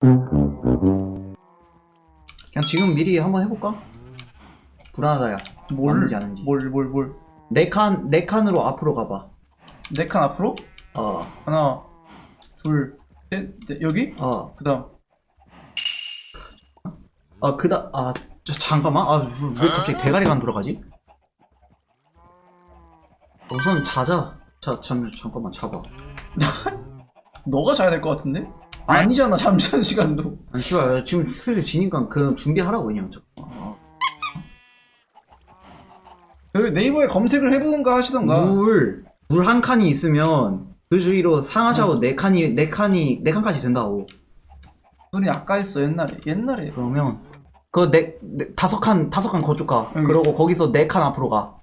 그냥 지금 미리 한번 해볼까? 불안하다 야 뭘, 맞는지 아는지 뭘, 뭘, 뭘. 네 칸, 네 칸으로 앞으로 가봐 네 칸 앞으로? 어, 하나, 둘, 셋, 넷. 여기? 어, 그 다음. 아 그다 아 저, 잠깐만 아 왜 갑자기 대가리가 안 돌아가지? 우선 자자 자 잠, 잠깐만 잡아 너가 자야 될 것 같은데? 아니잖아, 잠자는 시간도. 아니 씨발 지금 슬슬 지니까 그 준비하라고 그냥 아. 여기 네이버에 검색을 해보든가 하시던가. 물, 물 한 칸이 있으면 그 주위로 상하 샤워 네 칸이 네 칸이 네 칸까지 된다고. 소리 아까 했어, 옛날에. 옛날에. 그러면 그 네 네, 다섯 칸 다섯 칸 거쪽 가. 여기. 그러고 거기서 네 칸 앞으로 가.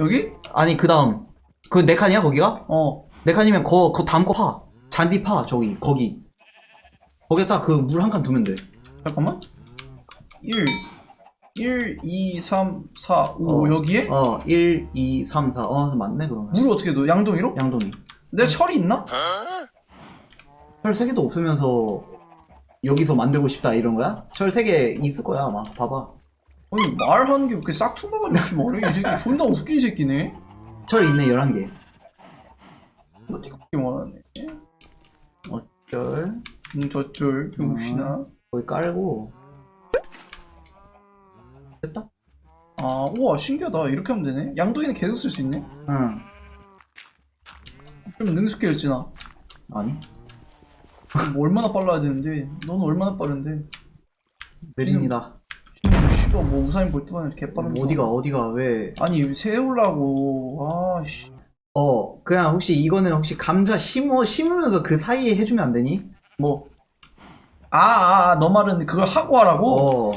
여기? 아니 그 다음 그 네 칸이야 거기가? 어. 네 칸이면 거 그 다음 거 파. 잔디 파 저기 거기. 거기에 딱그물 한 칸 두면 돼. 잠깐만. 1, 1, 2, 3, 4, 5. 어. 여기에? 어, 1, 2, 3, 4. 어, 맞네 그러면. 물을 어떻게 넣어? 양동이로? 양동이. 내 철이 있나? 철 세 개도 없으면서 여기서 만들고 싶다 이런 거야? 철 세 개 있을 거야 아마. 봐봐. 아니 말하는 게 그렇게 싹퉁바가지 말해 이 새끼 존나 웃긴 새끼네 철 있네 11개. 어떻게 말하네 쩔. 음 저쩔 병신아 거기 깔고. 됐다? 아 우와 신기하다. 이렇게 하면 되네? 양도이는 계속 쓸 수 있네? 응. 좀 능숙해졌지 나 아니. 뭐 얼마나 빨라야 되는데? 넌 얼마나 빠른데? 느립니다. 지금 씨발 뭐 우사인 볼 때만 이렇게 빠른 어디가 어디가 왜? 아니 세우려고. 아씨 어, 그냥 혹시 이거는 혹시 감자 심어, 심으면서 그 사이에 해주면 안 되니? 뭐. 아, 아, 아, 너 말은 그걸 하고 하라고? 어.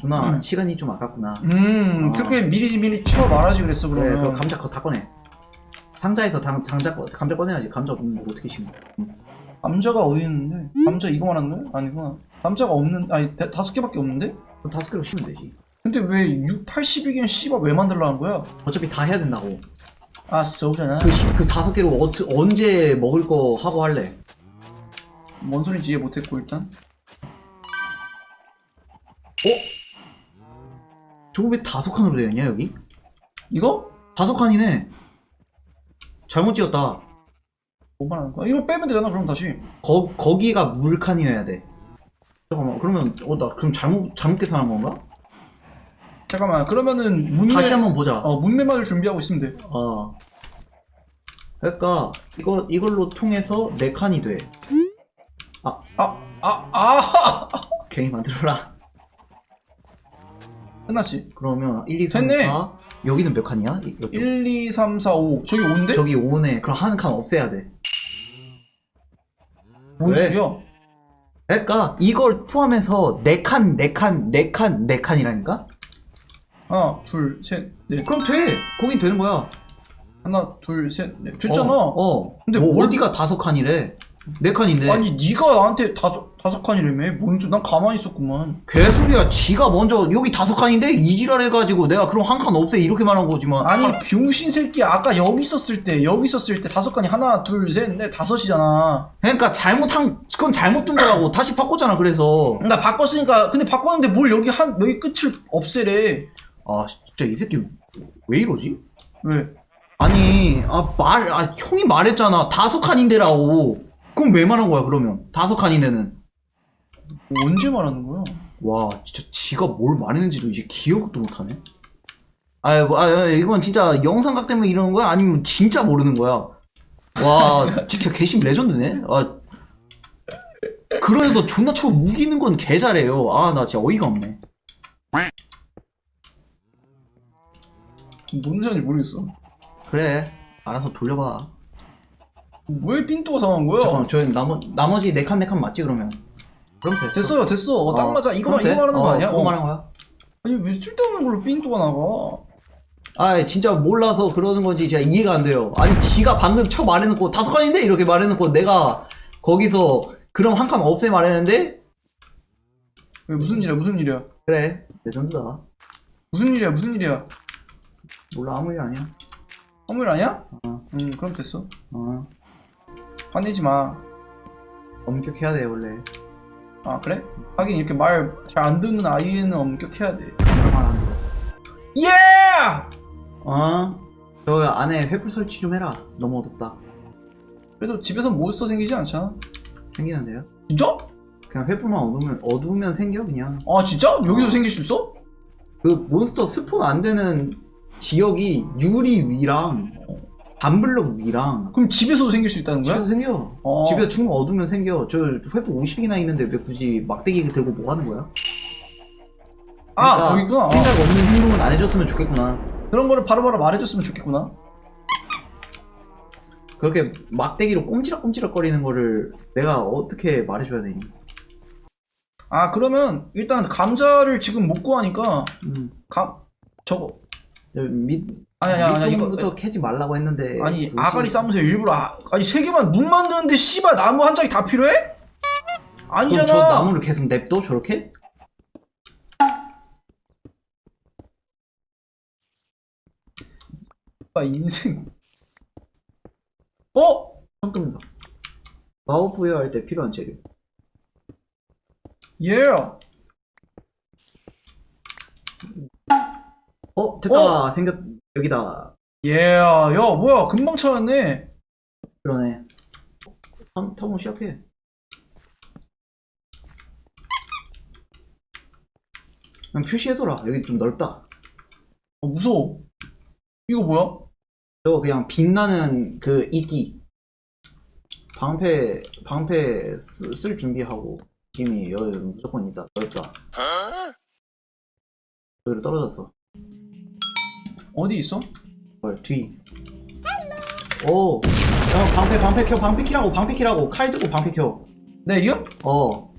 구나 음. 시간이 좀 아깝구나. 음, 어. 그렇게 미리 미리 쳐 말하지 그랬어, 그래, 그럼 그 감자 거 다 꺼내. 상자에서 당, 당자 꺼, 감자 꺼내야지. 감자 없는데 거 어떻게 심어? 음. 감자가 어디 있는데? 감자 이거만 한 거야? 아니구나. 감자가 없는, 아니, 다- 다섯 개밖에 없는데? 다섯 개로 심으면 되지. 근데 왜 6, 80이긴 씨발 왜 만들라는 거야? 어차피 다 해야 된다고. 아, 진짜 오잖아. 그, 시- 그 다섯 개로 어, 언제 먹을 거 하고 할래 뭔 소리인지 이해 못했고, 일단. 저거 왜 다섯 칸으로 되어 있냐 여기? 이거? 다섯 칸이네 잘못 지었다 뭐 말하는 거야? 이거 빼면 되잖아, 그럼 다시. 거, 거기가 물칸이어야 돼. 잠깐만, 그러면, 어, 나 그럼 잘못, 잘못 계산한 건가? 잠깐만, 그러면은 문매, 다시 한번 보자. 어. 어, 문매만을 준비하고 있으면 돼. 그러니까, 이거, 이걸로 통해서 네 칸이 돼. 아, 아, 아! 괜히 만들어라. 끝났지. 그러면, 1, 2, 3, 됐네. 4. 여기는 몇 칸이야? 이- 이쪽. 1, 2, 3, 4, 5. 저기 5인데? 저기 5네. 그럼 한 칸 없애야 돼. 뭔 왜? 소리야? 그러니까, 이걸 포함해서 네 칸, 네 칸, 네 칸, 네 칸이라니까? 하나, 둘, 셋, 넷. 그럼 돼! 거긴 되는 거야. 하나, 둘, 셋, 넷. 됐잖아. 어. 어. 근데 뭐 뭘- 어디가 다섯 칸이래? 네 칸인데. 아니, 네가 나한테 다섯, 다섯 칸이라며? 뭔 소리, 난 가만히 있었구만. 개소리야 지가 먼저 여기 다섯 칸인데 이 지랄 해가지고 내가 그럼 한 칸 없애 이렇게 말한 거지만 아니 병신 새끼 아까 여기 있었을 때 여기 있었을 때 다섯 칸이 하나 둘 셋 넷 다섯이잖아 그러니까 잘못한 그건 잘못 둔 거라고 다시 바꿨잖아 그래서 나 바꿨으니까 근데 바꿨는데 뭘 여기 한 여기 끝을 없애래 아 진짜 이 새끼 왜 이러지? 왜? 아니 아말 아 형이 말했잖아. 다섯 칸인데라고. 그럼 왜 말한 거야 그러면? 다섯 칸인데는. 뭐 언제 말하는 거야? 와 진짜 지가 뭘 말했는지도 이제 기억도 못하네. 아유 뭐, 아 이건 진짜 영상각 때문에 이러는 거야? 아니면 진짜 모르는 거야? 와 진짜 개심 레전드네? 아. 그러면서 존나 쳐 우기는 건 개 잘해요. 아 나 진짜 어이가 없네 뭔 소리인지 모르겠어. 그래 알아서 돌려봐. 왜 삔또가 상한 거야? 잠깐만 저 나머, 나머지 네 칸 네 칸 맞지 그러면? 그럼 됐어. 됐어요 됐어. 어, 딱 어, 맞아. 이거 그럼 이거 돼. 말하는 거 어, 아니야? 그거 어. 말한 거야? 아니 왜 쓸데없는 걸로 삔또가 나가? 아 진짜 몰라서 그러는 건지 제가 이해가 안 돼요. 아니 지가 방금 쳐 말해놓고 다섯 칸인데? 이렇게 말해놓고 내가 거기서 그럼 한 칸 없애 말했는데? 왜 무슨 일이야? 무슨 일이야? 그래 레전드다. 무슨 일이야? 무슨 일이야 몰라 아무 일 아니야. 아무 일 아니야 어. 응 그럼 됐어 어. 화내지 마 엄격해야 돼 원래 아 그래? 하긴 이렇게 말 잘 안 듣는 아이는 엄격해야 돼. 말 안 들어 예! 어? 저 안에 횃불 설치 좀 해라 너무 어둡다 그래도 집에서 몬스터 생기지 않잖아. 생기는데요? 진짜? 그냥 횃불만 어두우면 어두우면 생겨 그냥 아 진짜? 여기서 생길 수 있어? 그 몬스터 스폰 안 되는 지역이 유리 위랑 반블럭 위랑 그럼 집에서도 생길 수 있다는 거야? 집에서 생겨 어. 집에 충분 어두우면 생겨 저 횃불 50이나 있는데 왜 굳이 막대기 들고 뭐 하는 거야? 아 그러니까 거기구나. 생각 없는 행동은 안 해줬으면 좋겠구나 그런 거를 바로바로 말해줬으면 좋겠구나. 그렇게 막대기로 꼼지락꼼지락 거리는 거를 내가 어떻게 말해줘야 되니? 아 그러면 일단 감자를 지금 못 구하니까 음. 감 저거 저 밑, 아니, 아니, 아니, 이거- 밑부터 캐지 말라고 했는데 아니 그거지. 아가리 싸면서 일부러 아, 아니 세 개만 문 만드는데 씨발 나무 한 장이 다 필요해? 그럼 아니잖아. 저 나무를 계속 냅둬 저렇게? 아, 인생. 어? 성금사 마법 부여할 때 필요한 재료 예. 어 됐다. 생겼 여기다. 예. 야 뭐야. 금방 찾았네. 그러네. 탐, 탐험 시작해. 그냥 표시해둬라. 여기 좀 넓다. 어, 무서워. 이거 뭐야? 저거 그냥 빛나는 그 이끼. 방패 방패 쓰, 쓸 준비하고 김이 여기 무조건 있다. 넓다. 여기로 떨어졌어 어디 있어? 헐, 뒤. 오, 형 방패 방패 켜 방패 키라고 방패 키라고 칼 들고 방패 켜. 네 이거? 어,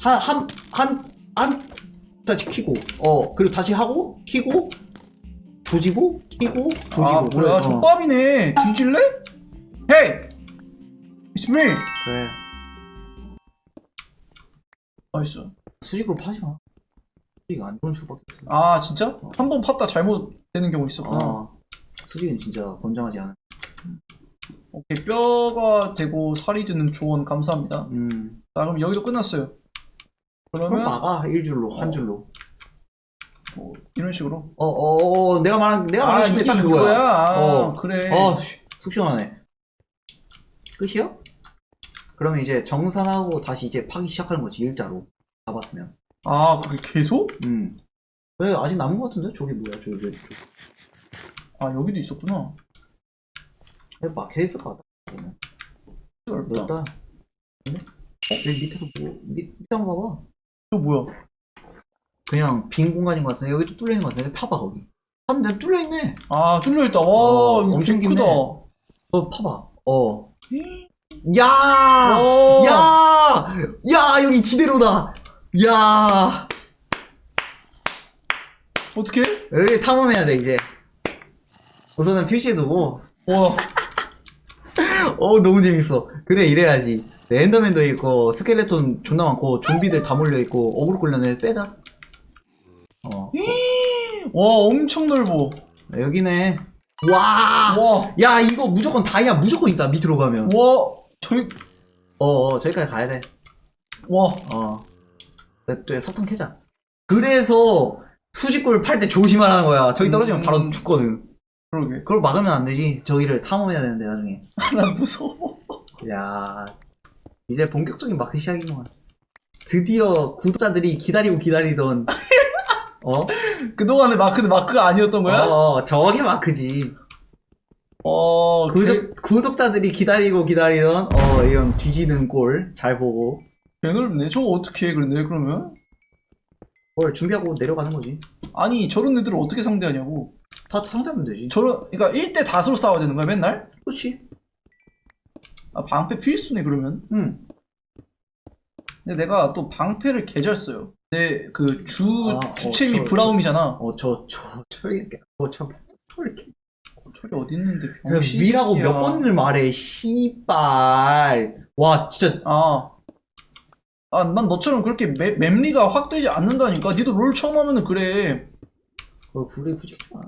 한 한 한 한 다시 키고, 어 그리고 다시 하고 키고 조지고 키고 조지고. 아 뭐야 어. 족밥이네. 뒤질래? 헤이. It's me. 그래. 나이스. 수직으로 파지 마. 수직 안 좋은 수밖에 없어. 아 진짜? 한번 팠다 잘못 되는 경우 있었구나. 어, 수직은 진짜 건장하지 않아. 오케이 뼈가 되고 살이 되는 조언 감사합니다. 음, 자 그럼 여기도 끝났어요. 그럼 그러면 막아 일 줄로 한 줄로. 뭐 이런 식으로. 어, 어, 어, 내가 말한 내가 말한 이게 딱 그거야. 아, 어. 그래. 어, 씨, 속 시원하네. 끝이요? 그러면 이제 정산하고 다시 이제 파기 시작하는 거지, 일자로. 잡았으면. 아 그게 계속? 음. 왜, 아직 남은 거 같은데? 저기 뭐야, 저기, 저기. 저기. 아 여기도 있었구나. 왜 막혀 있을 것 같다. 보면. 넓다. 넓다. 근데? 어? 여기 밑에도 뭐, 밑, 밑에 한번 봐봐. 또 뭐야? 그냥 빈 공간인 것 같은데, 여기도 뚫려 있는 것 같은데, 파봐, 거기. 한데 뚫려 있네. 아 뚫려 있다. 와 어, 이거 엄청 개 크다. 깊네. 어, 파봐. 어. 야! 어. 야! 야, 여기 지대로다! 야! 어떻게? 여기 탐험해야 돼 이제. 우선은 표시해두고. 와. 어 너무 재밌어. 그래 이래야지. 랜더맨도 있고 스켈레톤 존나 많고 좀비들 다 몰려있고 어그로 끌려내 빼자. 어. 와 엄청 넓어. 여기네. 와야 와 이거 무조건 다이아 무조건 있다 밑으로 가면. 와 저기 어어 저기까지 가야 와. 돼 어또 석탄 캐자 그래서 수직골 팔때 조심하라는 거야 저기 떨어지면 음. 바로 죽거든 그러게. 그걸 막으면 안 되지 저기를 탐험해야 되는데 나중에 나 무서워. 야 이제 본격적인 마크 시작이구만 드디어 구독자들이 기다리고 기다리던 어? 그동안의 마크는 마크가 아니었던 거야? 어 저게 마크지 어, 구독, 구독자들이 기다리고 기다리던 어 이런 뒤지는 꼴 잘 보고 개 넓네. 저거 어떻게 해, 그런데, 그러면? 뭘 준비하고 내려가는 거지 아니, 저런 애들을 어떻게 상대하냐고. 다 상대하면 되지 저런, 그니까 1대 다수로 싸워야 되는 거야, 맨날? 그렇지 아, 방패 필수네, 그러면. 응 근데 내가 또 방패를 개 잘 써요. 내 그 주, 아, 주체미 어, 저- 브라움이잖아. 어 저 저 저렇게 어 저 저렇게 저기 어디 있는데? 그냥 병신 위라고. 몇 번을 말해 씨발 와 진짜 아. 아, 난 너처럼 그렇게 맵, 맵리가 확 되지 않는다니까. 니도 롤 처음 하면은 그래. 어, 불이 굳이 마